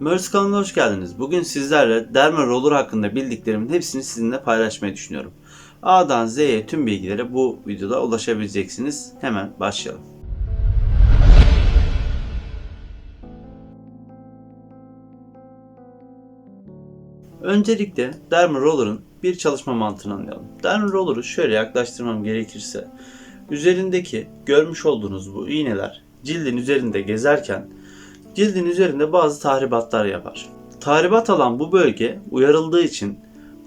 Mörs kanalına hoş geldiniz. Bugün sizlerle Derma Roller hakkında bildiklerimin hepsini sizinle paylaşmayı düşünüyorum. A'dan Z'ye tüm bilgilere bu videoda ulaşabileceksiniz. Hemen başlayalım. Öncelikle Derma Roller'ın bir çalışma mantığını anlayalım. Derma Roller'ı şöyle yaklaştırmam gerekirse üzerindeki görmüş olduğunuz bu iğneler cildin üzerinde gezerken cildin üzerinde bazı tahribatlar yapar. Tahribat alan bu bölge uyarıldığı için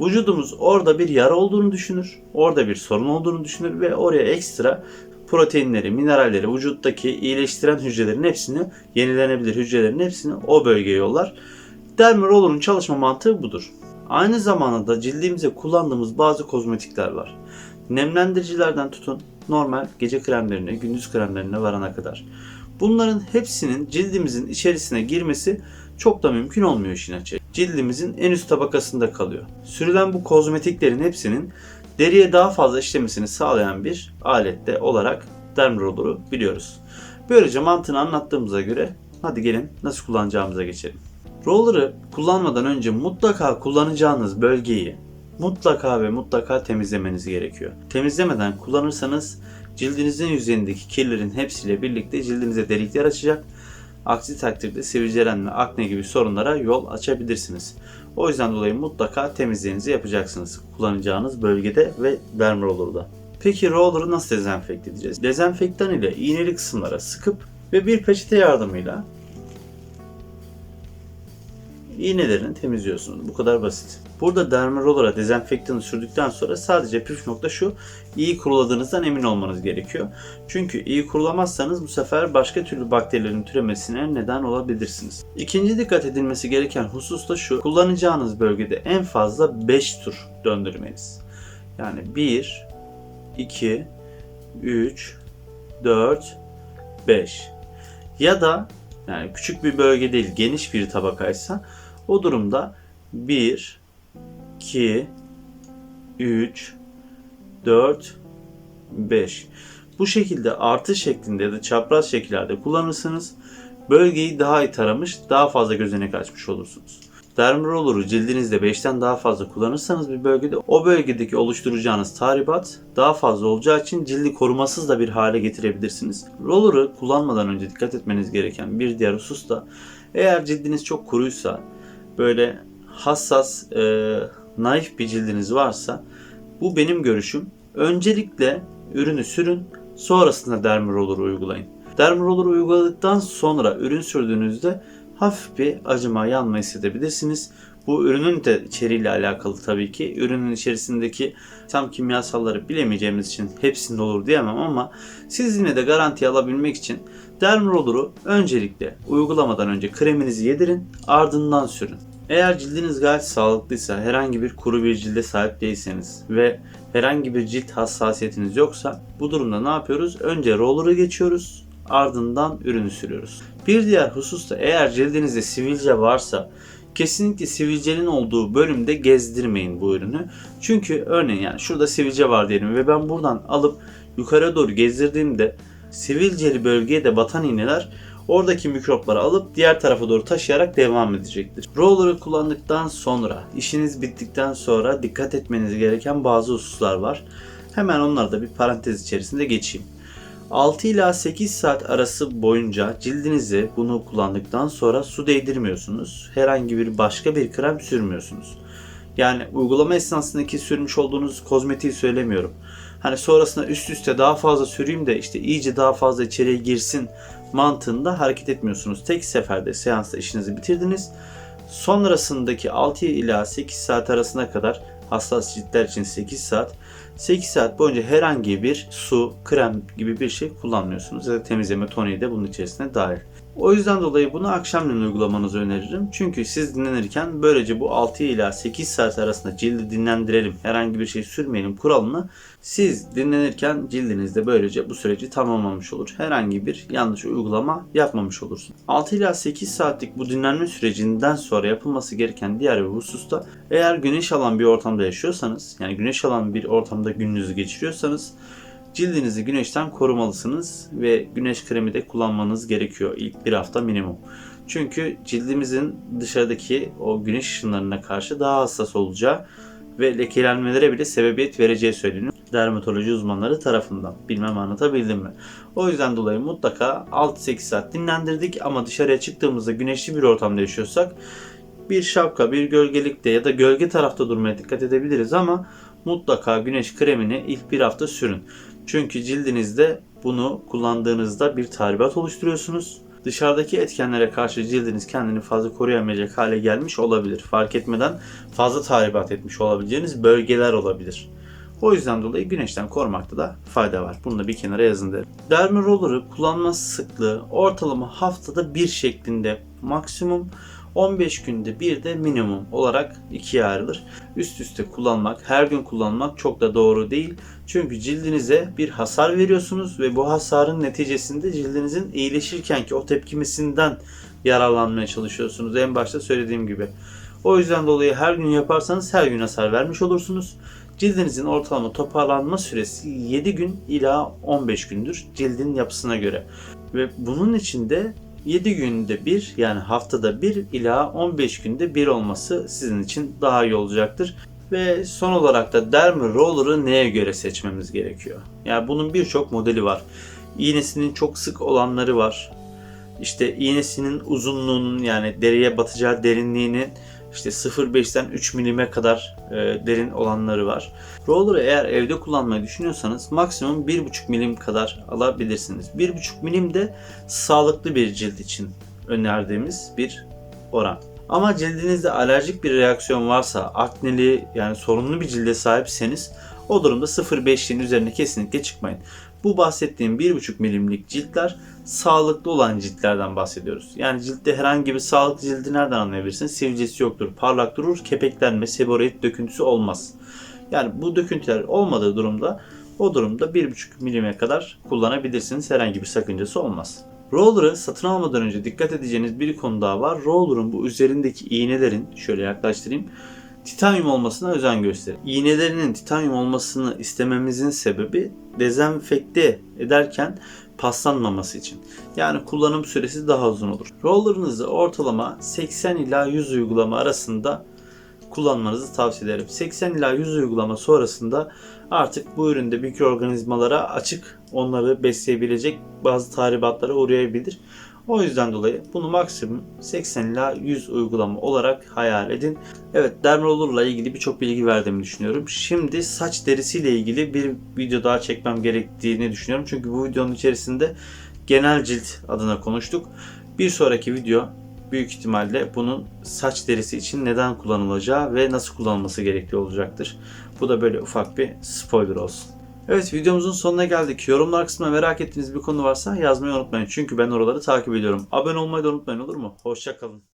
vücudumuz orada bir yara olduğunu düşünür, orada bir sorun olduğunu düşünür ve oraya ekstra proteinleri, mineralleri, vücuttaki iyileştiren hücrelerin hepsini, yenilenebilir hücrelerin hepsini o bölgeye yollar. Derma Roller'ın çalışma mantığı budur. Aynı zamanda da cildimize kullandığımız bazı kozmetikler var. Nemlendiricilerden tutun normal gece kremlerine, gündüz kremlerine varana kadar. Bunların hepsinin cildimizin içerisine girmesi çok da mümkün olmuyor işin açığı. Cildimizin en üst tabakasında kalıyor. Sürülen bu kozmetiklerin hepsinin deriye daha fazla işlemesini sağlayan bir alette olarak derm roller'u biliyoruz. Böylece mantığını anlattığımıza göre hadi gelin nasıl kullanacağımıza geçelim. Roller'ı kullanmadan önce mutlaka kullanacağınız bölgeyi mutlaka ve mutlaka temizlemeniz gerekiyor. Temizlemeden kullanırsanız cildinizin yüzeyindeki kirlerin hepsiyle birlikte cildinize delikler açacak. Aksi takdirde sivilcelen ve akne gibi sorunlara yol açabilirsiniz. O yüzden dolayı mutlaka temizliğinizi yapacaksınız kullanacağınız bölgede ve derm roller'da. Peki roller'ı nasıl dezenfekte edeceğiz? Dezenfektan ile iğneli kısımlara sıkıp ve bir peçete yardımıyla iğnelerini temizliyorsunuz. Bu kadar basit. Burada derma roller'a dezenfektanı sürdükten sonra sadece püf nokta şu. iyi kuruladığınızdan emin olmanız gerekiyor. Çünkü iyi kurulamazsanız bu sefer başka türlü bakterilerin türemesine neden olabilirsiniz. İkinci dikkat edilmesi gereken husus da şu. Kullanacağınız bölgede en fazla 5 tur döndürmeniz. Yani 1, 2, 3, 4, 5. Ya da yani küçük bir bölge değil geniş bir tabakaysa o durumda 1, 2, 3, 4, 5. Bu şekilde artı şeklinde ya da çapraz şekillerde kullanırsanız bölgeyi daha iyi taramış, daha fazla gözenek açmış olursunuz. Derm roller'ı cildinizde 5'ten daha fazla kullanırsanız bir bölgede o bölgedeki oluşturacağınız tahribat daha fazla olacağı için cildi korumasız da bir hale getirebilirsiniz. Roller'ı kullanmadan önce dikkat etmeniz gereken bir diğer husus da eğer cildiniz çok kuruysa böyle hassas, e, naif bir cildiniz varsa bu benim görüşüm. Öncelikle ürünü sürün, sonrasında derm uygulayın. Derm uyguladıktan sonra ürün sürdüğünüzde hafif bir acıma, yanma hissedebilirsiniz. Bu ürünün de içeriğiyle alakalı tabii ki. Ürünün içerisindeki tam kimyasalları bilemeyeceğimiz için hepsinde olur diyemem ama siz yine de garanti alabilmek için derm öncelikle uygulamadan önce kreminizi yedirin ardından sürün. Eğer cildiniz gayet sağlıklıysa, herhangi bir kuru bir cilde sahip değilseniz ve herhangi bir cilt hassasiyetiniz yoksa bu durumda ne yapıyoruz? Önce roller'ı geçiyoruz, ardından ürünü sürüyoruz. Bir diğer husus da eğer cildinizde sivilce varsa kesinlikle sivilcenin olduğu bölümde gezdirmeyin bu ürünü. Çünkü örneğin yani şurada sivilce var diyelim ve ben buradan alıp yukarı doğru gezdirdiğimde sivilceli bölgeye de batan iğneler oradaki mikropları alıp diğer tarafa doğru taşıyarak devam edecektir. Roller'ı kullandıktan sonra, işiniz bittikten sonra dikkat etmeniz gereken bazı hususlar var. Hemen onları da bir parantez içerisinde geçeyim. 6 ila 8 saat arası boyunca cildinize bunu kullandıktan sonra su değdirmiyorsunuz. Herhangi bir başka bir krem sürmüyorsunuz. Yani uygulama esnasındaki sürmüş olduğunuz kozmetiği söylemiyorum. Hani sonrasında üst üste daha fazla süreyim de işte iyice daha fazla içeriye girsin mantığında hareket etmiyorsunuz. Tek seferde seansta işinizi bitirdiniz. Sonrasındaki 6 ila 8 saat arasına kadar hassas ciltler için 8 saat 8 saat boyunca herhangi bir su, krem gibi bir şey kullanmıyorsunuz. Ya da temizleme toniği de bunun içerisine dahil. O yüzden dolayı bunu akşamleyin uygulamanızı öneririm. Çünkü siz dinlenirken böylece bu 6 ila 8 saat arasında cildi dinlendirelim, herhangi bir şey sürmeyelim kuralını siz dinlenirken cildinizde böylece bu süreci tamamlamış olur. Herhangi bir yanlış uygulama yapmamış olursunuz. 6 ila 8 saatlik bu dinlenme sürecinden sonra yapılması gereken diğer bir husus da eğer güneş alan bir ortamda yaşıyorsanız yani güneş alan bir ortamda gününüzü geçiriyorsanız Cildinizi güneşten korumalısınız ve güneş kremi de kullanmanız gerekiyor ilk bir hafta minimum. Çünkü cildimizin dışarıdaki o güneş ışınlarına karşı daha hassas olacağı ve lekelenmelere bile sebebiyet vereceği söyleniyor dermatoloji uzmanları tarafından. Bilmem anlatabildim mi? O yüzden dolayı mutlaka 6-8 saat dinlendirdik ama dışarıya çıktığımızda güneşli bir ortamda yaşıyorsak bir şapka, bir gölgelikte ya da gölge tarafta durmaya dikkat edebiliriz ama mutlaka güneş kremini ilk bir hafta sürün. Çünkü cildinizde bunu kullandığınızda bir tahribat oluşturuyorsunuz. Dışarıdaki etkenlere karşı cildiniz kendini fazla koruyamayacak hale gelmiş olabilir. Fark etmeden fazla tahribat etmiş olabileceğiniz bölgeler olabilir. O yüzden dolayı güneşten korumakta da fayda var. Bunu da bir kenara yazın derim. Derma roller'ı kullanma sıklığı ortalama haftada bir şeklinde maksimum 15 günde bir de minimum olarak ikiye ayrılır. Üst üste kullanmak, her gün kullanmak çok da doğru değil. Çünkü cildinize bir hasar veriyorsunuz ve bu hasarın neticesinde cildinizin iyileşirken ki o tepkimesinden yararlanmaya çalışıyorsunuz. En başta söylediğim gibi. O yüzden dolayı her gün yaparsanız her gün hasar vermiş olursunuz. Cildinizin ortalama toparlanma süresi 7 gün ila 15 gündür cildin yapısına göre. Ve bunun içinde 7 günde bir yani haftada 1 ila 15 günde bir olması sizin için daha iyi olacaktır. Ve son olarak da derma roller'ı neye göre seçmemiz gerekiyor? Yani bunun birçok modeli var. İğnesinin çok sık olanları var. İşte iğnesinin uzunluğunun yani deriye batacağı derinliğinin işte 0.5'ten 3 milime kadar e, derin olanları var. Roller'ı eğer evde kullanmayı düşünüyorsanız maksimum 1.5 milim kadar alabilirsiniz. 1.5 milim de sağlıklı bir cilt için önerdiğimiz bir oran. Ama cildinizde alerjik bir reaksiyon varsa, akneli yani sorunlu bir cilde sahipseniz o durumda 0.5'liğin üzerine kesinlikle çıkmayın. Bu bahsettiğim 1.5 milimlik ciltler sağlıklı olan ciltlerden bahsediyoruz. Yani ciltte herhangi bir sağlıklı cildi nereden anlayabilirsiniz? Sivilcesi yoktur, parlak durur, kepeklenme, seborit döküntüsü olmaz. Yani bu döküntüler olmadığı durumda o durumda 1.5 milime kadar kullanabilirsiniz. Herhangi bir sakıncası olmaz. Roller'ı satın almadan önce dikkat edeceğiniz bir konu daha var. Roller'ın bu üzerindeki iğnelerin şöyle yaklaştırayım titanyum olmasına özen gösterin. İğnelerinin titanyum olmasını istememizin sebebi dezenfekte ederken paslanmaması için. Yani kullanım süresi daha uzun olur. Roller'ınızı ortalama 80 ila 100 uygulama arasında kullanmanızı tavsiye ederim. 80 ila 100 uygulama sonrasında artık bu üründe mikroorganizmalara açık, onları besleyebilecek bazı tahribatlara uğrayabilir. O yüzden dolayı bunu maksimum 80 ila 100 uygulama olarak hayal edin. Evet dermalolurla ilgili birçok bilgi verdiğimi düşünüyorum. Şimdi saç derisiyle ilgili bir video daha çekmem gerektiğini düşünüyorum. Çünkü bu videonun içerisinde genel cilt adına konuştuk. Bir sonraki video büyük ihtimalle bunun saç derisi için neden kullanılacağı ve nasıl kullanılması gerektiği olacaktır. Bu da böyle ufak bir spoiler olsun. Evet videomuzun sonuna geldik. Yorumlar kısmına merak ettiğiniz bir konu varsa yazmayı unutmayın. Çünkü ben oraları takip ediyorum. Abone olmayı da unutmayın olur mu? Hoşçakalın.